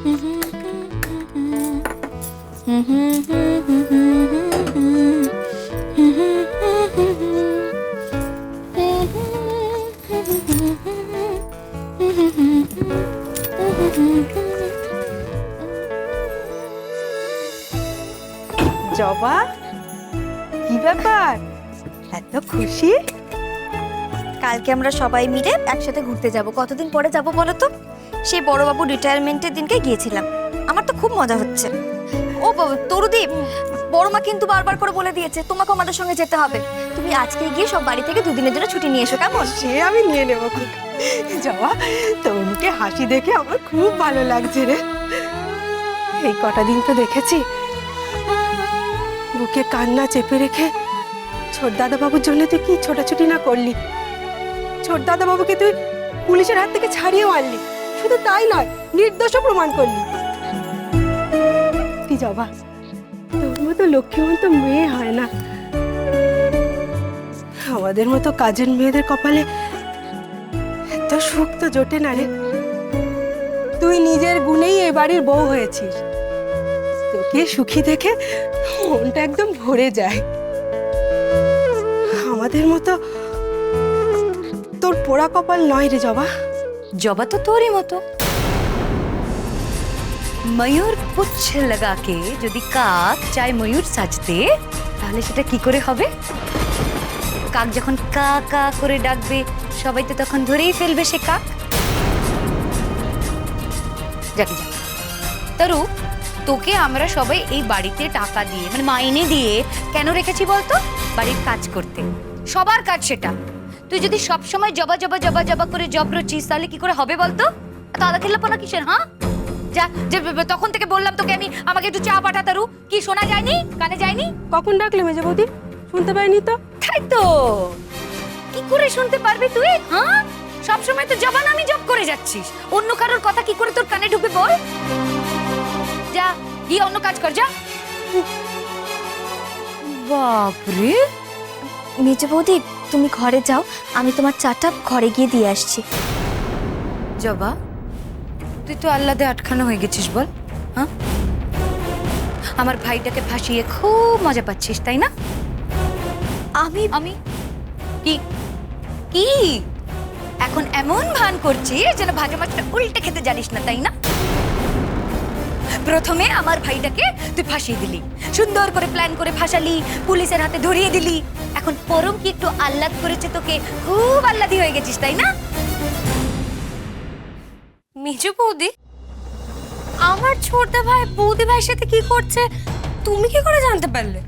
জবা কি ব্যাপার? এত খুশি? কালকে আমরা সবাই মিলে একসাথে ঘুরতে যাব। কতদিন পরে যাব বলো তো? সেই বড়বাবু রিটায়ারমেন্টের দিনকে গিয়েছিলাম। আমার তো খুব মজা হচ্ছে। ও বাবা, তরুদীপ বড় মা কিন্তু বারবার করে বলে দিয়েছে তোমাকে আমাদের সঙ্গে যেতে হবে। তুমি আজকে গিয়ে সব বাড়ি থেকে দুদিনের জন্য ছুটি নিয়ে এসো কেমন? সে আমি নিয়ে নেব। জবা তরুণকে হাসি দেখে আমার খুব ভালো লাগছে রে। এই কটা দিন তো দেখেছি। বুকে কান্না চেপে রেখে ছোট দাদা বাবুর জন্য তুই কি ছোটাছুটি না করলি? ছোট দাদা বাবুকে তুই পুলিশের হাত থেকে ছাড়িয়েও আনলি। শুধু তাই নয়, নির্দোষও প্রমাণ করলি। জবা? তোর মতো লক্ষ্মীমন্ত মেয়ে হয় না। আমাদের মতো কাজের মেয়েদের কপালে এত সুখ তো জোটে না রে। তুই নিজের গুণেই এ বাড়ির বউ হয়েছিস। তোকে সুখী দেখে মনটা একদম ভরে যায়। আমাদের মতো পোড়া কপাল নয় রে জবা। জবা তো তোরই মতো। ময়ূর পুচ্ছ লাগাকে যদি কাক চায় ময়ূর সাজতে, তাহলে সেটা কি করে হবে? কাক যখন কা কা করে ডাকবে, সবাই তো তখন ধরেই ফেলবে সে কাক। যাকে যা তরু, তোকে আমরা সবাই এই বাড়িতে টাকা দিয়ে মানে মাইনে দিয়ে কেন রেখেছি বলতো? বাড়ির কাজ করতে। সবার কাজ সেটা। তুই যদি সব সময় জবা জবা জবা জবা করে জব রচিস তাহলে কি করে হবে বলতো? এত আদা খেলাপনা কিসের হ্যাঁ? যা যে তখন থেকে বললাম তোকে আমি আমাকে একটু চা পাঠা তারু। কি শোনা যায়নি? কানে যায়নি? কখন ডাকলে মেজে বৌদি? শুনতে পাইনি তো। তাই তো। কি করে শুনতে পারবি তুই হ্যাঁ? সব সময় তো জবান আমি জব করে যাচ্ছিস। অন্য কারোর কথা কি করে তোর কানে ঢুকে বল? যা গিয়ে অন্য কাজ কর যা। বাপরে। মেজে বৌদি তুমি ঘরে যাও আমি তোমার চাটা ঘরে গিয়ে দিয়ে আসছি। জবা তুই তো আল্লাদে আটখানো হয়ে গেছিস বল হ্যাঁ? আমার ভাইটাকে ফাঁসিয়ে খুব মজা পাচ্ছিস তাই না? আমি আমি কি? কি? এখন এমন ভান করছিস যেন ভাগে মাছটা উল্টে খেতে জানিস না তাই না? প্রথমে আমার ভাইটাকে তুই ফাঁসিয়ে দিলি সুন্দর করে প্ল্যান করে ফাঁসালি পুলিশের হাতে ধরিয়ে দিলি। এখন পরম কি একটু আহ্লাদ করেছে তোকে? খুব আহ্লাদি হয়ে গেছিস, তাই না? মিজু বৌদি, আমার ছোটদা ভাই, বৌদি ভাইয়ের সাথে কি করছে? তুমি কি করে জানতে পারলে?